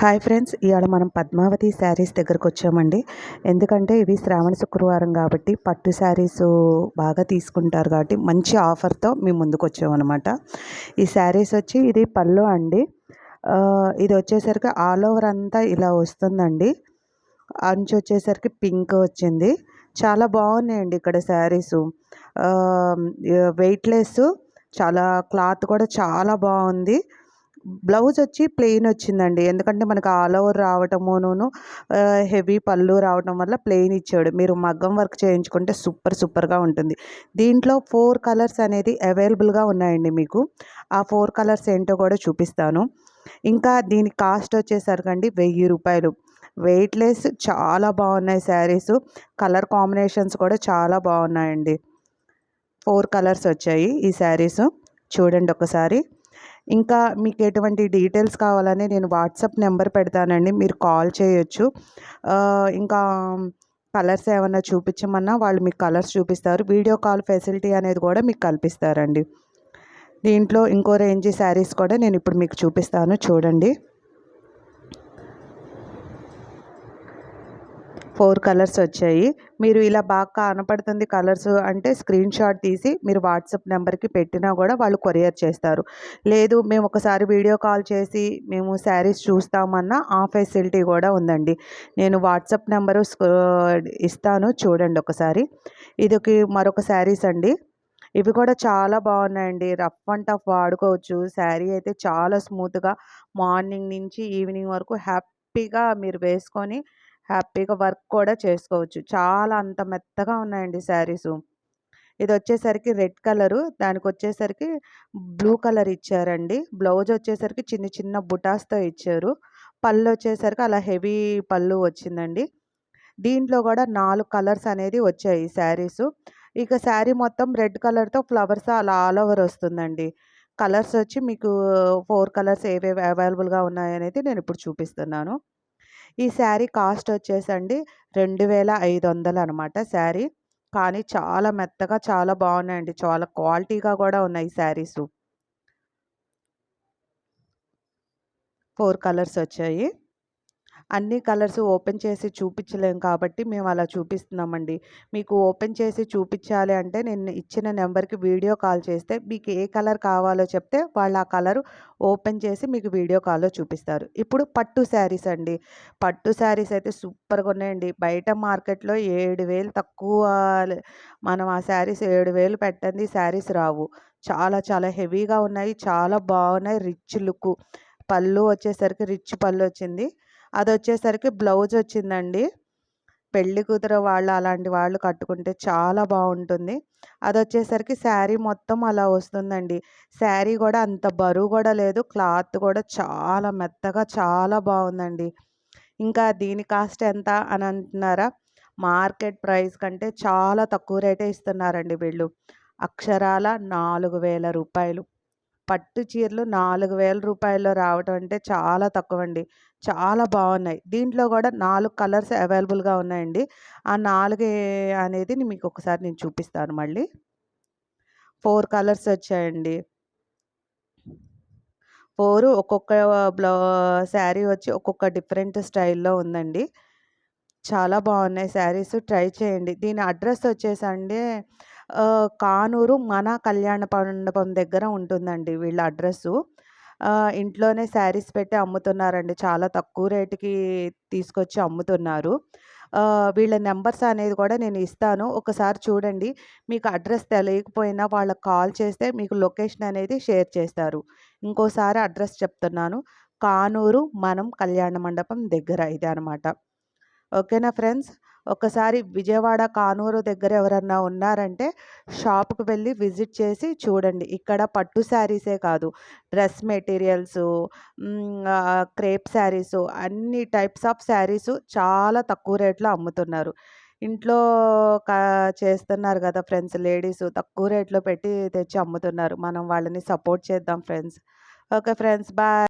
Hi friends ఇవాళ మనం పద్మావతి శారీస్ దగ్గరకు వచ్చామండి. ఎందుకంటే ఇవి శ్రావణ శుక్రవారం కాబట్టి పట్టు శారీస్ బాగా తీసుకుంటారు కాబట్టి మంచి ఆఫర్తో మేము ముందుకు వచ్చామన్నమాట. ఈ శారీస్ వచ్చి ఇది పళ్ళు అండి. ఇది వచ్చేసరికి ఆల్ ఓవర్ అంతా ఇలా వస్తుందండి. అంచు వచ్చేసరికి పింక్ వచ్చింది. చాలా బాగున్నాయండి ఇక్కడ శారీసు. వెయిట్లెస్ చాలా క్లాత్ కూడా చాలా బాగుంది. బ్లౌజ్ వచ్చి ప్లెయిన్ వచ్చిందండి. ఎందుకంటే మనకు ఆల్ ఓవర్ రావటమును హెవీ పళ్ళు రావటం వల్ల ప్లెయిన్ ఇచ్చాడు. మీరు మగ్గం వర్క్ చేయించుకుంటే సూపర్ సూపర్గా ఉంటుంది. దీంట్లో ఫోర్ కలర్స్ అనేది అవైలబుల్గా ఉన్నాయండి మీకు. ఆ ఫోర్ కలర్స్ ఏంటో కూడా చూపిస్తాను. ఇంకా దీని కాస్ట్ వచ్చేసరికండి వెయ్యి రూపాయలు. వెయిట్లెస్ చాలా బాగున్నాయి శారీస్. కలర్ కాంబినేషన్స్ కూడా చాలా బాగున్నాయండి. ఫోర్ కలర్స్ వచ్చాయి ఈ శారీస్. చూడండి ఒకసారి. ఇంకా మీకు ఎటువంటి డీటెయిల్స్ కావాలని నేను వాట్సాప్ నెంబర్ పెడతానండి. మీరు కాల్ చేయొచ్చు. ఇంకా కలర్స్ ఏమైనా చూపించమన్నా వాళ్ళు మీకు కలర్స్ చూపిస్తారు. వీడియో కాల్ ఫెసిలిటీ అనేది కూడా మీకు కల్పిస్తారండి. దీంట్లో ఇంకో రేంజ్ శారీస్ కూడా నేను ఇప్పుడు మీకు చూపిస్తాను. చూడండి. ఫోర్ కలర్స్ వచ్చాయి. మీరు ఇలా బాగా కనపడుతుంది కలర్స్ అంటే స్క్రీన్ షాట్ తీసి మీరు వాట్సాప్ నెంబర్కి పెట్టినా కూడా వాళ్ళు కొరియర్ చేస్తారు. లేదు మేము ఒకసారి వీడియో కాల్ చేసి మేము శారీస్ చూస్తామన్నా ఆ ఫెసిలిటీ కూడా ఉందండి. నేను వాట్సాప్ నెంబరు ఇస్తాను చూడండి ఒకసారి. ఇది మరొక శారీస్ అండి. ఇవి కూడా చాలా బాగున్నాయండి. రఫ్ అండ్ టఫ్ వాడుకోవచ్చు. శారీ అయితే చాలా స్మూత్గా మార్నింగ్ నుంచి ఈవినింగ్ వరకు హ్యాపీగా మీరు వేసుకొని హ్యాపీగా వర్క్ కూడా చేసుకోవచ్చు. చాలా అంత మెత్తగా ఉన్నాయండి శారీస్. ఇది వచ్చేసరికి రెడ్ కలరు. దానికి వచ్చేసరికి బ్లూ కలర్ ఇచ్చారండి. బ్లౌజ్ వచ్చేసరికి చిన్న చిన్న బుటాస్తో ఇచ్చారు. పళ్ళు వచ్చేసరికి అలా హెవీ పళ్ళు వచ్చిందండి. దీంట్లో కూడా నాలుగు కలర్స్ అనేది వచ్చాయి శారీస్. ఇక శారీ మొత్తం రెడ్ కలర్తో ఫ్లవర్స్ అలా ఆల్ ఓవర్ వస్తుందండి. కలర్స్ వచ్చి మీకు ఫోర్ కలర్స్ ఏవేవి అవైలబుల్గా ఉన్నాయనేది నేను ఇప్పుడు చూపిస్తున్నాను. ఈ శారీ కాస్ట్ వచ్చేసండి రెండు వేల ఐదు వందలు అనమాట శారీ. కానీ చాలా మెత్తగా చాలా బాగున్నాయండి. చాలా క్వాలిటీగా కూడా ఉన్నాయి శారీస్. ఫోర్ కలర్స్ వచ్చాయి. అన్ని కలర్స్ ఓపెన్ చేసి చూపించలేం కాబట్టి మేము అలా చూపిస్తున్నామండి. మీకు ఓపెన్ చేసి చూపించాలి అంటే నేను ఇచ్చిన నెంబర్కి వీడియో కాల్ చేస్తే మీకు ఏ కలర్ కావాలో చెప్తే వాళ్ళు ఆ కలర్ ఓపెన్ చేసి మీకు వీడియో కాల్లో చూపిస్తారు. ఇప్పుడు పట్టు శారీస్ అండి. పట్టు శారీస్ అయితే సూపర్గా ఉన్నాయండి. బయట మార్కెట్లో ఏడు వేలు తక్కువ మనం ఆ శారీస్ ఏడు వేలు పెట్టండి శారీస్ రావు. చాలా చాలా హెవీగా ఉన్నాయి. చాలా బాగున్నాయి. Rich look. పళ్ళు వచ్చేసరికి రిచ్ పళ్ళు వచ్చింది. అది వచ్చేసరికి బ్లౌజ్ వచ్చిందండి. పెళ్ళి కూతురు వాళ్ళు అలాంటి వాళ్ళు కట్టుకుంటే చాలా బాగుంటుంది. అది వచ్చేసరికి శారీ మొత్తం అలా వస్తుందండి. శారీ కూడా అంత బరువు కూడా లేదు క్లాత్ కూడా చాలా మెత్తగా చాలా బాగుందండి. ఇంకా దీని కాస్ట్ ఎంత అని అంటున్నారా? మార్కెట్ ప్రైస్ కంటే చాలా తక్కువ రేటే ఇస్తున్నారండి వీళ్ళు. అక్షరాల నాలుగు వేల రూపాయలు. పట్టు చీరలు నాలుగు వేల రూపాయల్లో రావటం అంటే చాలా తక్కువ అండి చాలా బాగున్నాయి దీంట్లో కూడా నాలుగు కలర్స్ అవైలబుల్గా ఉన్నాయండి. ఆ నాలుగు అనేది మీకు ఒకసారి నేను చూపిస్తాను మళ్ళీ. ఫోర్ కలర్స్ వచ్చాయండి. ఫోర్ ఒక్కొక్క బ్లౌ శారీ వచ్చి ఒక్కొక్క డిఫరెంట్ స్టైల్లో ఉందండి. చాలా బాగున్నాయి శారీస్. ట్రై చేయండి. దీని అడ్రస్ వచ్చేసండి కానూరు మన కళ్యాణ మండపం దగ్గర ఉంటుందండి వీళ్ళ అడ్రస్సు. ఇంట్లోనే శారీస్ పెట్టి అమ్ముతున్నారండి. చాలా తక్కువ రేటుకి తీసుకొచ్చి అమ్ముతున్నారు. వీళ్ళ నెంబర్స్ అనేది కూడా నేను ఇస్తాను. ఒకసారి చూడండి. మీకు అడ్రస్ తెలియకపోయినా వాళ్ళకి కాల్ చేస్తే మీకు లొకేషన్ అనేది షేర్ చేస్తారు. ఇంకోసారి అడ్రస్ చెప్తున్నాను. కానూరు మనం కళ్యాణ మండపం దగ్గర ఇది అనమాట ఓకేనా ఫ్రెండ్స్? ఒకసారి విజయవాడ కానూరు దగ్గర ఎవరన్నా ఉన్నారంటే షాప్కి వెళ్ళి విజిట్ చేసి చూడండి. ఇక్కడ పట్టు శారీసే కాదు. డ్రెస్ మెటీరియల్స్ క్రేప్ శారీస్ అన్ని టైప్స్ ఆఫ్ శారీస్ చాలా తక్కువ రేట్లో అమ్ముతున్నారు. ఇంట్లో చేస్తున్నారు కదా ఫ్రెండ్స్ లేడీస్ తక్కువ రేట్లో పెట్టి తెచ్చి అమ్ముతున్నారు. మనం వాళ్ళని సపోర్ట్ చేద్దాం ఫ్రెండ్స్. Okay friends bye.